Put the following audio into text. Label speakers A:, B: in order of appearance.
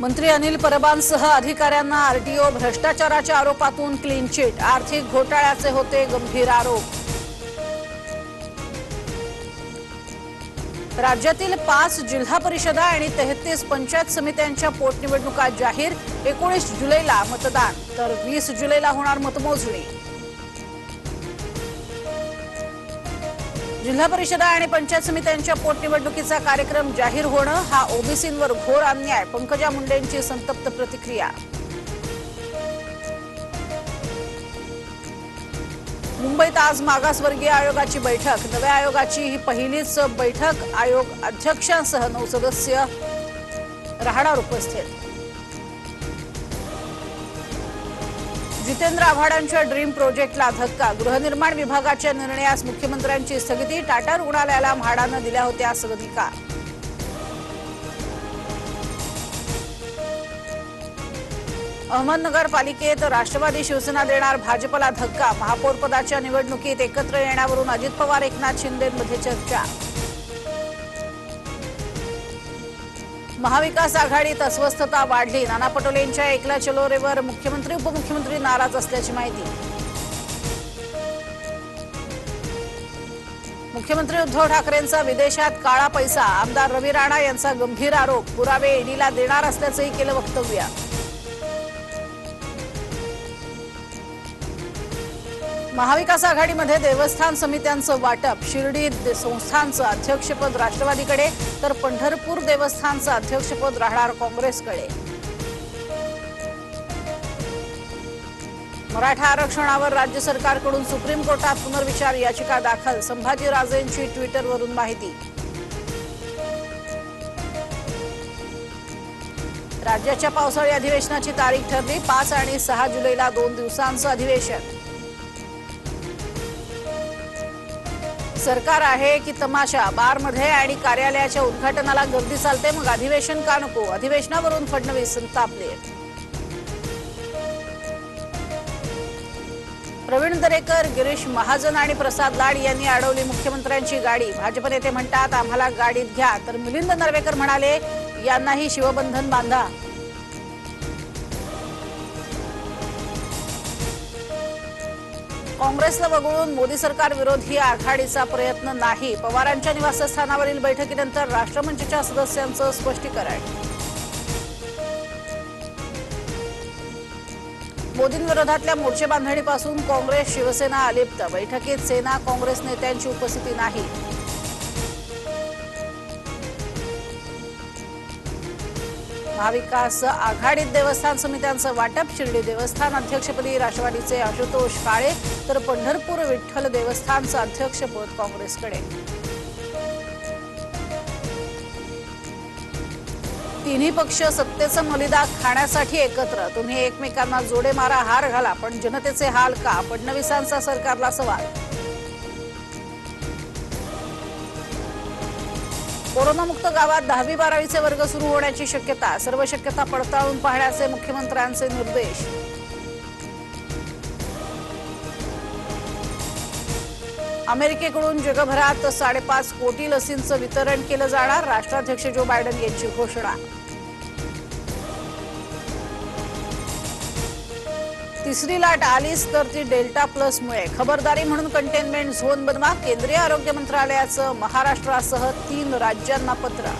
A: मंत्री अनिल परबांसह अधिकाऱ्यांना आरटीओ भ्रष्टाचाराच्या आरोपातून क्लीन चिट आर्थिक घोटाळ्याचे होते गंभीर आरोप. राज्यातील पाच जिल्हा परिषदा आणि तेहतीस पंचायत समित्यांच्या पोटनिवडणुका जाहीर. एकोणीस जुलैला मतदान. तर वीस जुलैला होणार मतमोजणी. जिल्हा परिषदा आणि पंचायत समित्यांच्या पोटनिवडणुकीचा कार्यक्रम जाहीर होणं हा ओबीसींवर घोर अन्याय. पंकजा मुंडेंची संतप्त प्रतिक्रिया. मुंबईत आज मागासवर्गीय आयोगाची बैठक. नव्या आयोगाची ही पहिलीच बैठक. आयोग अध्यक्षांसह नऊ सदस्य राहणार उपस्थित. जितेंद्र आव्हाडांच्या ड्रीम प्रोजेक्टला धक्का. गृहनिर्माण विभागाच्या निर्णयास मुख्यमंत्र्यांची स्थगिती. टाटा रुग्णालयाला म्हाडानं दिल्या होत्या सदनिका. अहमदनगर पालिकेत राष्ट्रवादी शिवसेना देणार भाजपला धक्का. महापौरपदाच्या निवडणुकीत एकत्र येण्यावरून अजित पवार एकनाथ शिंदेमध्ये चर्चा. महाविकास आघाडीत अस्वस्थता वाढली. नाना पटोलेंच्या एकला चलोरेवर मुख्यमंत्री उपमुख्यमंत्री नाराज असल्याची माहिती. मुख्यमंत्री उद्धव ठाकरेंचा विदेशात काळा पैसा. आमदार रवी राणा यांचा गंभीर आरोप. पुरावे ईडीला देणार असल्याचंही केलं वक्तव्य. महाविकास आघाडीमध्ये देवस्थान समित्यांचं वाटप शिर्डी संस्थांचं अध्यक्षपद राष्ट्रवादीकडे तर पंढरपूर देवस्थानचं अध्यक्षपद राहणार काँग्रेसकडे. मराठा आरक्षणावर राज्य सरकारकडून सुप्रीम कोर्टात पुनर्विचार याचिका दाखल संभाजीराजेंची ट्विटरवरून माहिती. राज्याच्या पावसाळी अधिवेशनाची तारीख ठरली पाच आणि सहा जुलैला दोन दिवसांचं अधिवेशन. सरकार आहे की तमाशा? बारमध्ये आणि कार्यालयाच्या उद्घाटनाला गर्दी चालते मग अधिवेशन का नको? अधिवेशनावरून फडणवीस संतापले प्रवीण दरेकर गिरीश महाजन आणि प्रसाद लाड यांनी अडवली मुख्यमंत्र्यांची गाडी. भाजप नेते म्हणतात आम्हाला गाडीत घ्या. तर मिलिंद नरवेकर म्हणाले यांनाही शिवबंधन बांधा. काँग्रेसला वगळून मोदी सरकार विरोधी आघाडीचा प्रयत्न नाही. पवारांच्या निवासस्थानावरील बैठकीनंतर राष्ट्रमंचच्या सदस्यांचं स्पष्टीकरण. मोदींविरोधातल्या मोर्चे बांधणीपासून काँग्रेस शिवसेना अलिप्त. बैठकीत सेना काँग्रेस नेत्यांची उपस्थिती नाही. महाविकास आघाडीत देवस्थान समित्यांचं वाटप शिर्डी देवस्थान अध्यक्षपदी राष्ट्रवादीचे आशुतोष काळे तर पंढरपूर विठ्ठल देवस्थानचं अध्यक्षपद काँग्रेसकडे. तिन्ही पक्ष सत्तेचं मलिदा खाण्यासाठी एकत्र. तुम्ही एकमेकांना जोडे मारा हार घाला पण जनतेचे हाल का? फडणवीसांचा सरकारला सवाल कोरोनामुक्त गावात दहावी बारावीचे वर्ग सुरू होण्याची शक्यता सर्व शक्यता पडताळून पाहण्याचे मुख्यमंत्र्यांचे निर्देश. अमेरिकेकडून जगभरात साडेपाच कोटी लसींचं वितरण केलं जाणार राष्ट्राध्यक्ष जो बायडन यांची घोषणा. तिसरी लाट आलीच तर ती डेल्टा प्लसमुळे खबरदारी म्हणून कंटेनमेंट झोन बनवा केंद्रीय आरोग्य मंत्रालयाचं महाराष्ट्रासह तीन राज्यांना पत्र.